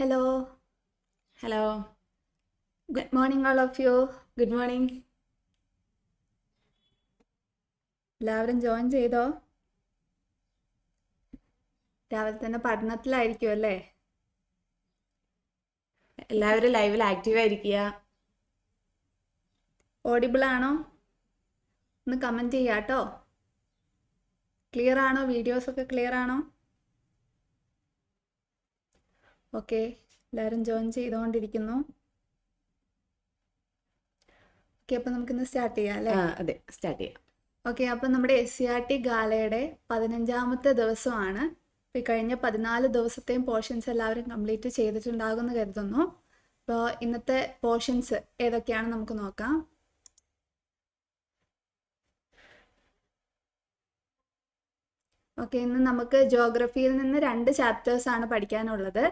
Hello, hello good morning all of you good morning എല്ലാവരും join ചെയ്തോ? രാവിലെ തന്നെ പഠനത്തിലായിരിക്കും അല്ലേ? എല്ലാവരും ലൈവിൽ ആക്റ്റീവ് ആയിരിക്കുക. ഓഡിബിൾ ആണോ? ഒന്ന് കമന്റ് ചെയ്യാട്ടോ. ക്ലിയർ ആണോ? വീഡിയോസ് ഒക്കെ ക്ലിയർ ആണോ? ഓക്കെ. എല്ലാവരും ജോയിൻ ചെയ്തുകൊണ്ടിരിക്കുന്നു ഓക്കെ അപ്പം നമുക്കിന്ന് സ്റ്റാർട്ട് ചെയ്യാം അല്ലേ? അതെ. സ്റ്റാർട്ട് ചെയ്യാം. ഓക്കെ അപ്പം നമ്മുടെ എസ് സി ആർ ടി ഗാലയുടെ പതിനഞ്ചാമത്തെ ദിവസമാണ്. ഈ കഴിഞ്ഞ പതിനാല് ദിവസത്തെയും പോർഷൻസ് എല്ലാവരും കംപ്ലീറ്റ് ചെയ്തിട്ടുണ്ടാകുമെന്ന് കരുതുന്നു. അപ്പോൾ ഇന്നത്തെ പോർഷൻസ് ഏതൊക്കെയാണ് നമുക്ക് നോക്കാം. ഓക്കെ ഇന്ന് നമുക്ക് ജോഗ്രഫിയിൽ നിന്ന് രണ്ട് ചാപ്റ്റേഴ്സ് ആണ് പഠിക്കാനുള്ളത്.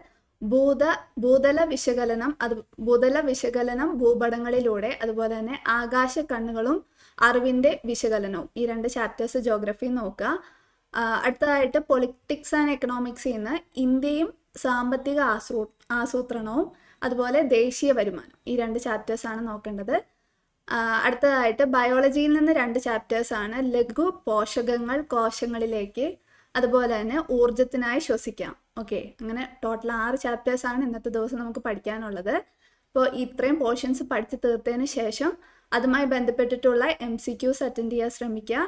ഭൂത ഭൂതല വിശകലനം അത് ഭൂതല വിശകലനം ഭൂപടങ്ങളിലൂടെ അതുപോലെ തന്നെ ആകാശ കണ്ണുകളും അറിവിന്റെ വിശകലനവും. ഈ രണ്ട് ചാപ്റ്റേഴ്സ് ജോഗ്രഫി നോക്കുക അടുത്തതായിട്ട് പൊളിറ്റിക്സ് ആൻഡ് എക്കണോമിക്സിൽ നിന്ന് ഇന്ത്യയും സാമ്പത്തിക ആസൂ ആസൂത്രണവും അതുപോലെ ദേശീയ വരുമാനം. ഈ രണ്ട് ചാപ്റ്റേഴ്സ് ആണ് നോക്കേണ്ടത്. അടുത്തതായിട്ട് ബയോളജിയിൽ നിന്ന് രണ്ട് ചാപ്റ്റേഴ്സ് ആണ് ലഘു പോഷകങ്ങൾ കോശങ്ങളിലേക്ക് അതുപോലെ തന്നെ ഊർജത്തിനായി ശ്വസിക്കാം. ഓക്കെ അങ്ങനെ ടോട്ടൽ ആറ് ചാപ്റ്റേഴ്സ് ആണ് ഇന്നത്തെ ദിവസം നമുക്ക് പഠിക്കാനുള്ളത്. അപ്പോൾ ഇത്രയും പോർഷൻസ് പഠിച്ചു തീർത്തതിന് ശേഷം അതുമായി ബന്ധപ്പെട്ടിട്ടുള്ള എം സി ക്യൂസ് അറ്റൻഡ് ചെയ്യാൻ ശ്രമിക്കുക.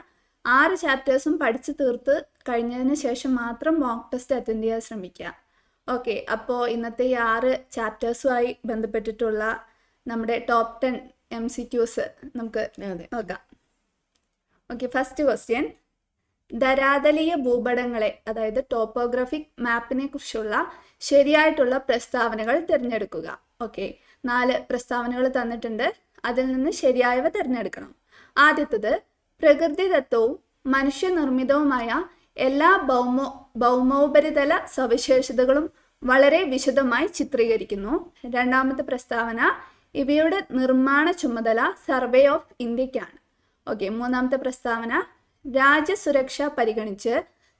ആറ് ചാപ്റ്റേഴ്സും പഠിച്ചു തീർത്ത് കഴിഞ്ഞതിന് ശേഷം മാത്രം മോക്ക് ടെസ്റ്റ് അറ്റൻഡ് ചെയ്യാൻ ശ്രമിക്കുക. ഓക്കെ അപ്പോൾ ഇന്നത്തെ ഈ ആറ് ചാപ്റ്റേഴ്സുമായി ബന്ധപ്പെട്ടിട്ടുള്ള നമ്മുടെ top ten M C Qs നമുക്ക് നോക്കാം. ഓക്കെ ഫസ്റ്റ് ക്വസ്റ്റ്യൻ ധരാതലീയ ഭൂപടങ്ങളെ അതായത് ടോപ്പോഗ്രാഫിക് മാപ്പിനെ കുറിച്ചുള്ള ശരിയായിട്ടുള്ള പ്രസ്താവനകൾ തിരഞ്ഞെടുക്കുക. ഓക്കെ നാല് പ്രസ്താവനകൾ തന്നിട്ടുണ്ട്. അതിൽ നിന്ന് ശരിയായവ തിരഞ്ഞെടുക്കണം. ആദ്യത്തത് പ്രകൃതിദത്തവും മനുഷ്യനിർമ്മിതവുമായ എല്ലാ ഭൗമോ ഭൗമോപരിതല സവിശേഷതകളും വളരെ വിശദമായി ചിത്രീകരിക്കുന്നു. രണ്ടാമത്തെ പ്രസ്താവന ഇവയുടെ നിർമ്മാണ ചുമതല സർവേ ഓഫ് ഇന്ത്യക്കാണ്. ഓക്കെ മൂന്നാമത്തെ പ്രസ്താവന രാജ്യസുരക്ഷ പരിഗണിച്ച്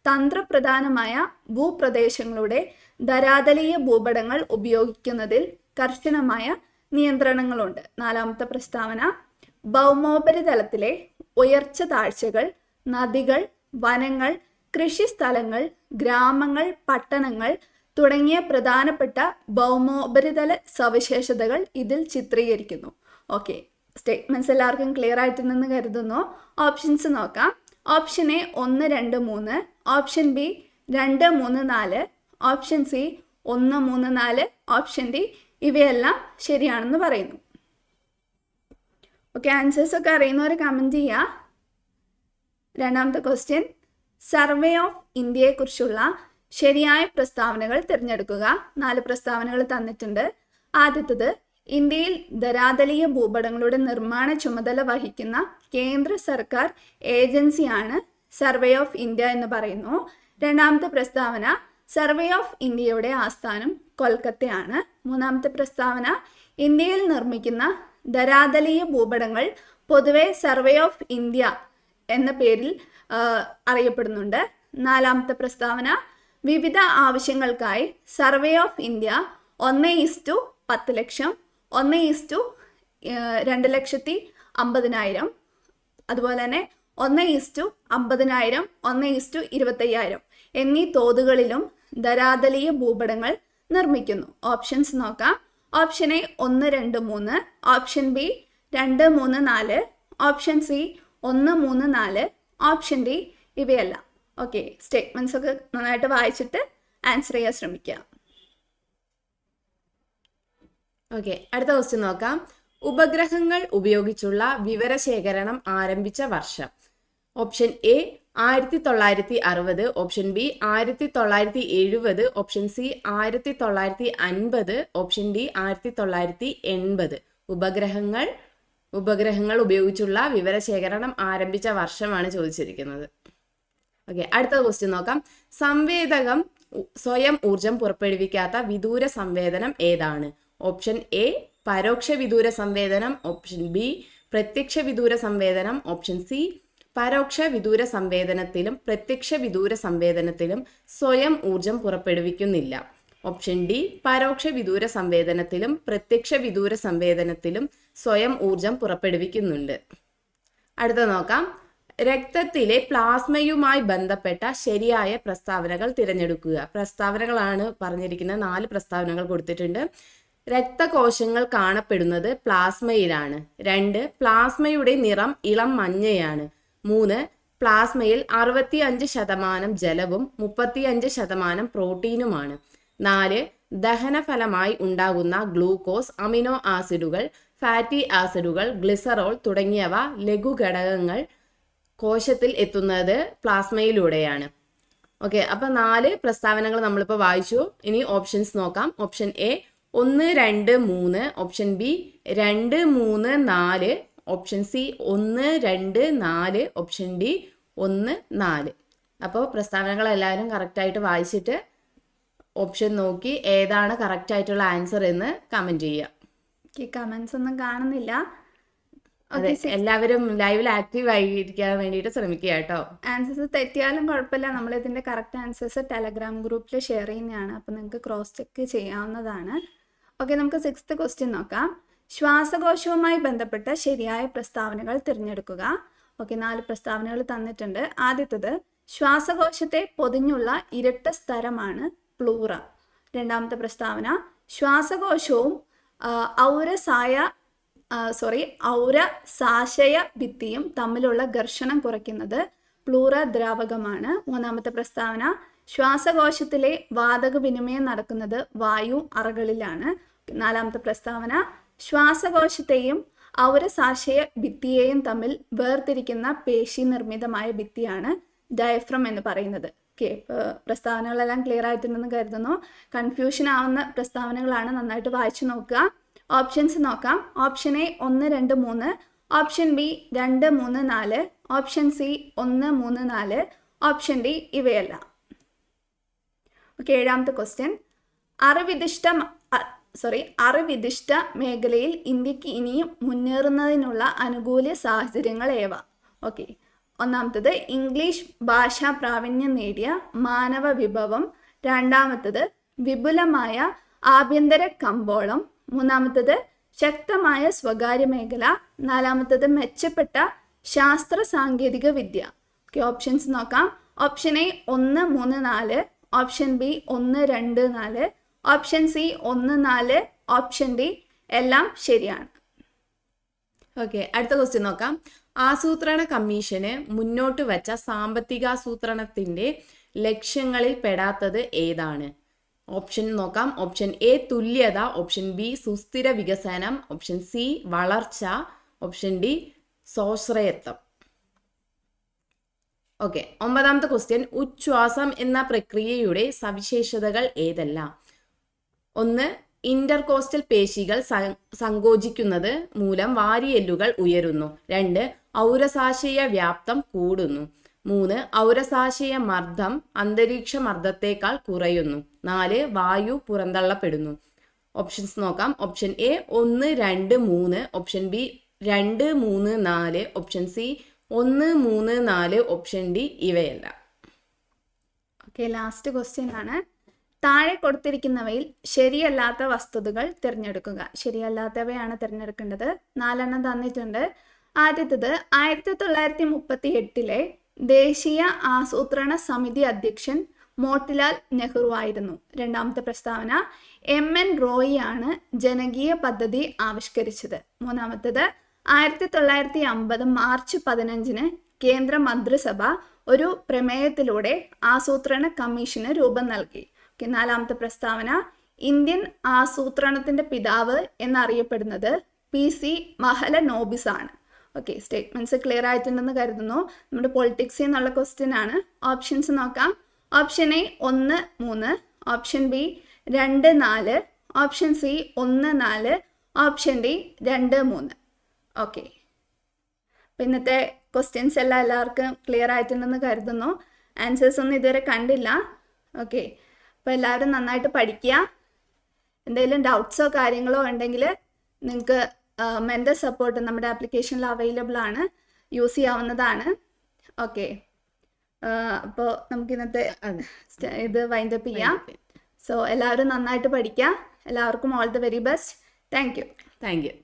തന്ത്രപ്രധാനമായ ഭൂപ്രദേശങ്ങളുടെ ധരാതലീയ ഭൂപടങ്ങൾ ഉപയോഗിക്കുന്നതിൽ കർശനമായ നിയന്ത്രണങ്ങളുണ്ട്. നാലാമത്തെ പ്രസ്താവന ഭൗമോപരിതലത്തിലെ ഉയർച്ച താഴ്ചകൾ നദികൾ വനങ്ങൾ കൃഷിസ്ഥലങ്ങൾ ഗ്രാമങ്ങൾ പട്ടണങ്ങൾ തുടങ്ങിയ പ്രധാനപ്പെട്ട ഭൗമോപരിതല സവിശേഷതകൾ ഇതിൽ ചിത്രീകരിക്കുന്നു. ഓക്കെ. സ്റ്റേറ്റ്മെന്റ്സ് എല്ലാവർക്കും ക്ലിയർ ആയിട്ടുണ്ടെന്ന് കരുതുന്നു. ഓപ്ഷൻസ് നോക്കാം. ഓപ്ഷൻ എ ഒന്ന് രണ്ട് മൂന്ന് ഓപ്ഷൻ ബി രണ്ട് മൂന്ന് നാല് ഓപ്ഷൻ സി ഒന്ന് മൂന്ന് നാല് ഓപ്ഷൻ ഡി ഇവയെല്ലാം ശരിയാണെന്ന് പറയുന്നു. ഓക്കെ ആൻസേഴ്സ് ഒക്കെ അറിയുന്നവർ കമന്റ് ചെയ്യുക രണ്ടാമത്തെ ക്വസ്റ്റ്യൻ സർവേ ഓഫ് ഇന്ത്യയെക്കുറിച്ചുള്ള ശരിയായ പ്രസ്താവനകൾ തിരഞ്ഞെടുക്കുക. നാല് പ്രസ്താവനകൾ തന്നിട്ടുണ്ട്. ആദ്യത്തത് ഇന്ത്യയിൽ ധരാതലീയ ഭൂപടങ്ങളുടെ നിർമ്മാണ ചുമതല വഹിക്കുന്ന കേന്ദ്ര സർക്കാർ ഏജൻസിയാണ് സർവേ ഓഫ് ഇന്ത്യ എന്ന് പറയുന്നു. രണ്ടാമത്തെ പ്രസ്താവന സർവേ ഓഫ് ഇന്ത്യയുടെ ആസ്ഥാനം കൊൽക്കത്തയാണ്. മൂന്നാമത്തെ പ്രസ്താവന ഇന്ത്യയിൽ നിർമ്മിക്കുന്ന ധരാതലീയ ഭൂപടങ്ങൾ പൊതുവെ സർവേ ഓഫ് ഇന്ത്യ എന്ന പേരിൽ അറിയപ്പെടുന്നുണ്ട്. നാലാമത്തെ പ്രസ്താവന വിവിധ ആവശ്യങ്ങൾക്കായി സർവേ ഓഫ് ഇന്ത്യ ഒന്ന് ഇസ്റ്റു പത്ത് ലക്ഷം ഒന്ന് ഇസ്റ്റു രണ്ട് ലക്ഷത്തി അമ്പതിനായിരം. അതുപോലെ തന്നെ ഒന്ന് ഇസ്റ്റു അമ്പതിനായിരം ഒന്ന് ഇസ്റ്റു ഇരുപത്തയ്യായിരം എന്നീ തോതുകളിലും ധരാതലീയ ഭൂപടങ്ങൾ നിർമ്മിക്കുന്നു. ഓപ്ഷൻസ് നോക്കാം. ഓപ്ഷൻ എ ഒന്ന് രണ്ട് മൂന്ന് ഓപ്ഷൻ ബി രണ്ട് മൂന്ന് നാല് ഓപ്ഷൻ സി ഒന്ന് മൂന്ന് നാല് ഓപ്ഷൻ ഡി ഇവയല്ല. ഓക്കെ സ്റ്റേറ്റ്മെന്റ്സ് ഒക്കെ നന്നായിട്ട് വായിച്ചിട്ട് ആൻസർ ചെയ്യാൻ ശ്രമിക്കുക. ഓക്കെ അടുത്ത ക്വസ്റ്റ്യൻ നോക്കാം. ഉപഗ്രഹങ്ങൾ ഉപയോഗിച്ചുള്ള വിവരശേഖരണം ആരംഭിച്ച വർഷം. ഓപ്ഷൻ എ ആയിരത്തി തൊള്ളായിരത്തി അറുപത് ഓപ്ഷൻ ബി ആയിരത്തി തൊള്ളായിരത്തി എഴുപത് ഓപ്ഷൻ സി ആയിരത്തി തൊള്ളായിരത്തി അൻപത് ഓപ്ഷൻ ഡി ആയിരത്തി തൊള്ളായിരത്തി എൺപത് ഉപഗ്രഹങ്ങൾ ഉപഗ്രഹങ്ങൾ ഉപയോഗിച്ചുള്ള വിവരശേഖരണം ആരംഭിച്ച വർഷമാണ് ചോദിച്ചിരിക്കുന്നത്. ഓക്കെ അടുത്ത ക്വസ്റ്റ്യൻ നോക്കാം. സംവേദകം സ്വയം ഊർജം പുറപ്പെടുവിക്കാത്ത വിദൂര സംവേദനം ഏതാണ്? ഓപ്ഷൻ എ പരോക്ഷ വിദൂര സംവേദനം ഓപ്ഷൻ ബി പ്രത്യക്ഷ വിദൂര സംവേദനം ഓപ്ഷൻ സി പരോക്ഷ വിദൂര സംവേദനത്തിലും പ്രത്യക്ഷ വിദൂര സംവേദനത്തിലും സ്വയം ഊർജം പുറപ്പെടുവിക്കുന്നില്ല. ഓപ്ഷൻ ഡി പരോക്ഷ വിദൂര സംവേദനത്തിലും പ്രത്യക്ഷ വിദൂര സംവേദനത്തിലും സ്വയം ഊർജം പുറപ്പെടുവിക്കുന്നുണ്ട്. അടുത്ത നോക്കാം. രക്തത്തിലെ പ്ലാസ്മയുമായി ബന്ധപ്പെട്ട ശരിയായ പ്രസ്താവനകൾ തിരഞ്ഞെടുക്കുക. പ്രസ്താവനകളാണ് പറഞ്ഞിരിക്കുന്ന നാല് പ്രസ്താവനകൾ കൊടുത്തിട്ടുണ്ട്. രക്തകോശങ്ങൾ കാണപ്പെടുന്നത് പ്ലാസ്മയിലാണ്. രണ്ട് പ്ലാസ്മയുടെ നിറം ഇളം മഞ്ഞയാണ്. മൂന്ന് പ്ലാസ്മയിൽ അറുപത്തി അഞ്ച് ശതമാനം ജലവും മുപ്പത്തിയഞ്ച് ശതമാനം പ്രോട്ടീനുമാണ്. നാല് ദഹനഫലമായി ഉണ്ടാകുന്ന ഗ്ലൂക്കോസ് അമിനോ ആസിഡുകൾ ഫാറ്റി ആസിഡുകൾ ഗ്ലിസറോൾ തുടങ്ങിയവ ലഘുഘടകങ്ങൾ കോശത്തിൽ എത്തുന്നത് പ്ലാസ്മയിലൂടെയാണ്. ഓക്കെ അപ്പൊ നാല് പ്രസ്താവനകൾ നമ്മളിപ്പോൾ വായിച്ചു. ഇനി ഓപ്ഷൻസ് നോക്കാം. ഓപ്ഷൻ എ ഒന്ന് രണ്ട് മൂന്ന് ഓപ്ഷൻ ബി രണ്ട് മൂന്ന് നാല് ഓപ്ഷൻ സി ഒന്ന് രണ്ട് നാല് ഓപ്ഷൻ ഡി ഒന്ന് നാല്. അപ്പോൾ പ്രസ്താവനകൾ എല്ലാവരും കറക്റ്റായിട്ട് വായിച്ചിട്ട് ഓപ്ഷൻ നോക്കി ഏതാണ് കറക്റ്റ് ആയിട്ടുള്ള ആൻസർ എന്ന് കമന്റ് ചെയ്യുക. കമൻസ് ഒന്നും കാണുന്നില്ല. അതെ എല്ലാവരും ലൈവിൽ ആക്റ്റീവ് ആയിരിക്കാൻ വേണ്ടിയിട്ട് ശ്രമിക്കുക കേട്ടോ. ആൻസേഴ്സ് തെറ്റിയാലും കുഴപ്പമില്ല. നമ്മൾ ഇതിന്റെ കറക്റ്റ് ആൻസേഴ്സ് ടെലഗ്രാം ഗ്രൂപ്പിൽ ഷെയർ ചെയ്യുന്നതാണ്. അപ്പോൾ നിങ്ങൾക്ക് ക്രോസ് ചെക്ക് ചെയ്യാവുന്നതാണ്. ഓക്കെ നമുക്ക് സിക്സ്ത് ക്വസ്റ്റ്യൻ നോക്കാം. ശ്വാസകോശവുമായി ബന്ധപ്പെട്ട ശരിയായ പ്രസ്താവനകൾ തിരഞ്ഞെടുക്കുക. ഓക്കെ നാല് പ്രസ്താവനകൾ തന്നിട്ടുണ്ട്. ആദ്യത്തത് ശ്വാസകോശത്തെ പൊതിഞ്ഞുള്ള ഇരട്ട സ്ഥലമാണ് പ്ലൂറ രണ്ടാമത്തെ പ്രസ്താവന ശ്വാസകോശവും ഔരസായ സോറി ഔര സാശയ ഭിത്തിയും തമ്മിലുള്ള ഘർഷണം കുറയ്ക്കുന്നത് പ്ലൂറ ദ്രാവകമാണ്. മൂന്നാമത്തെ പ്രസ്താവന ശ്വാസകോശത്തിലെ വാതക വിനിമയം നടക്കുന്നത് വായു അറകളിലാണ്. നാലാമത്തെ പ്രസ്താവന ശ്വാസകോശത്തെയും ഔരസാശയ ഭിത്തിയെയും തമ്മിൽ വേർതിരിക്കുന്ന പേശി നിർമ്മിതമായ ഭിത്തിയാണ് ഡയഫ്രം എന്ന് പറയുന്നത്. ഓക്കെ പ്രസ്താവനകളെല്ലാം ക്ലിയർ ആയിട്ടുണ്ടെന്ന് കരുതുന്നു. കൺഫ്യൂഷൻ ആവുന്ന പ്രസ്താവനകളാണ് നന്നായിട്ട് വായിച്ചു നോക്കുക. ഓപ്ഷൻസ് നോക്കാം. ഓപ്ഷൻ എ ഒന്ന് രണ്ട് മൂന്ന് ഓപ്ഷൻ ബി രണ്ട് മൂന്ന് നാല് ഓപ്ഷൻ സി ഒന്ന് മൂന്ന് നാല് ഓപ്ഷൻ ഡി ഇവയല്ല. ഓക്കെ ഏഴാമത്തെ ക്വസ്റ്റ്യൻ അറിവിദിഷ്ട സോറി അറിവിധിഷ്ഠ മേഖലയിൽ ഇന്ത്യയ്ക്ക് ഇനിയും മുന്നേറുന്നതിനുള്ള അനുകൂല സാഹചര്യങ്ങൾ ഏവ? ഓക്കെ ഒന്നാമത്തത് ഇംഗ്ലീഷ് ഭാഷാ പ്രാവീണ്യം നേടിയ മാനവ വിഭവം. രണ്ടാമത്തത് വിപുലമായ ആഭ്യന്തര കമ്പോളം. മൂന്നാമത്തത് ശക്തമായ സ്വകാര്യ മേഖല. നാലാമത്തത് മെച്ചപ്പെട്ട ശാസ്ത്ര സാങ്കേതിക വിദ്യ. ഓക്കെ ഓപ്ഷൻസ് നോക്കാം. ഓപ്ഷൻ എ ഒന്ന് മൂന്ന് നാല്. ഓപ്ഷൻ ബി ഒന്ന് രണ്ട് നാല്. ഓപ്ഷൻ സി ഒന്ന് നാല്. ഓപ്ഷൻ ഡി എല്ലാം ശരിയാണ്. ഓക്കെ അടുത്ത ക്വസ്റ്റ്യൻ നോക്കാം. ആസൂത്രണ കമ്മീഷന് മുന്നോട്ട് വച്ച സാമ്പത്തികാസൂത്രണത്തിന്റെ ലക്ഷ്യങ്ങളിൽ പെടാത്തത് ഏതാണ്? ഓപ്ഷൻ നോക്കാം. ഓപ്ഷൻ എ തുല്യത. ഓപ്ഷൻ ബി സുസ്ഥിര വികസനം. ഓപ്ഷൻ സി വളർച്ച. ഓപ്ഷൻ ഡി സ്വാശ്രയത്വം. ഓക്കെ ഒമ്പതാമത്തെ ക്വസ്റ്റ്യൻ ഉച്ഛ്വാസം എന്ന പ്രക്രിയയുടെ സവിശേഷതകൾ ഏതെല്ലാം? ഒന്ന് ഇന്റർകോസ്റ്റൽ പേശികൾ സങ്കോചിക്കുന്നത് മൂലം വാരിയെല്ലുകൾ ഉയരുന്നു. രണ്ട് ഔരസാശയ വ്യാപ്തം കൂടുന്നു. മൂന്ന് ഔരസാശയ മർദ്ദം അന്തരീക്ഷ മർദ്ദത്തേക്കാൾ കുറയുന്നു. നാല് വായു പുറന്തള്ളപ്പെടുന്നു. ഓപ്ഷൻസ് നോക്കാം. ഓപ്ഷൻ എ ഒന്ന് രണ്ട് മൂന്ന്. ഓപ്ഷൻ ബി രണ്ട് മൂന്ന് നാല്. ഓപ്ഷൻ സി ഒന്ന് മൂന്ന് നാല്. ഓപ്ഷൻ ഡി ഇവയല്ല. ഓക്കെ ലാസ്റ്റ് ക്വസ്റ്റ്യൻ ആണ്. താഴെ കൊടുത്തിരിക്കുന്നവയിൽ ശരിയല്ലാത്ത വസ്തുതകൾ തിരഞ്ഞെടുക്കുക. ശരിയല്ലാത്തവയാണ് തിരഞ്ഞെടുക്കേണ്ടത്. നാലെണ്ണം തന്നിട്ടുണ്ട്. ആദ്യത്തത് ആയിരത്തി തൊള്ളായിരത്തി മുപ്പത്തി എട്ടിലെ ദേശീയ ആസൂത്രണ സമിതി അധ്യക്ഷൻ മോട്ടിലാൽ നെഹ്റു ആയിരുന്നു. രണ്ടാമത്തെ പ്രസ്താവന എം എൻ റോയി ആണ് ജനകീയ പദ്ധതി ആവിഷ്കരിച്ചത്. മൂന്നാമത്തത് ആയിരത്തി തൊള്ളായിരത്തി അമ്പത് മാർച്ച് പതിനഞ്ചിന് കേന്ദ്ര മന്ത്രിസഭ ഒരു പ്രമേയത്തിലൂടെ ആസൂത്രണ കമ്മീഷന് രൂപം നൽകി. നാലാമത്തെ പ്രസ്താവന ഇന്ത്യൻ ആസൂത്രണത്തിന്റെ പിതാവ് എന്നറിയപ്പെടുന്നത് പി സി മഹല നോബിസ് ആണ് ഓക്കെ സ്റ്റേറ്റ്മെന്റ്സ് ക്ലിയർ ആയിട്ടുണ്ടെന്ന് കരുതുന്നു. നമ്മുടെ പൊളിറ്റിക്സ് നിന്നുള്ള ക്വസ്റ്റ്യൻ ആണ്. ഓപ്ഷൻസ് നോക്കാം. ഓപ്ഷൻ എ ഒന്ന് മൂന്ന്. ഓപ്ഷൻ ബി രണ്ട് നാല്. ഓപ്ഷൻ സി ഒന്ന് നാല്. ഓപ്ഷൻ ഡി രണ്ട് മൂന്ന്. ഓക്കെ അപ്പം ഇന്നത്തെ ക്വസ്റ്റ്യൻസ് എല്ലാം എല്ലാവർക്കും ക്ലിയർ ആയിട്ടുണ്ടെന്ന് കരുതുന്നു. ആൻസേഴ്സ് ഒന്നും ഇതുവരെ കണ്ടില്ല. ഓക്കെ അപ്പോൾ എല്ലാവരും നന്നായിട്ട് പഠിക്കുക എന്തെങ്കിലും ഡൗട്ട്സോ കാര്യങ്ങളോ ഉണ്ടെങ്കിൽ നിങ്ങൾക്ക് മെന്റൽ സപ്പോർട്ട് നമ്മുടെ ആപ്ലിക്കേഷനിൽ അവൈലബിൾ ആണ്. യൂസ് ചെയ്യാവുന്നതാണ്. ഓക്കെ അപ്പോൾ നമുക്ക് ഇന്നത്തെ ഇത് വൈൻഡപ്പ് ചെയ്യാം. സോ എല്ലാവരും നന്നായിട്ട് പഠിക്കുക എല്ലാവർക്കും all the very best thank you thank you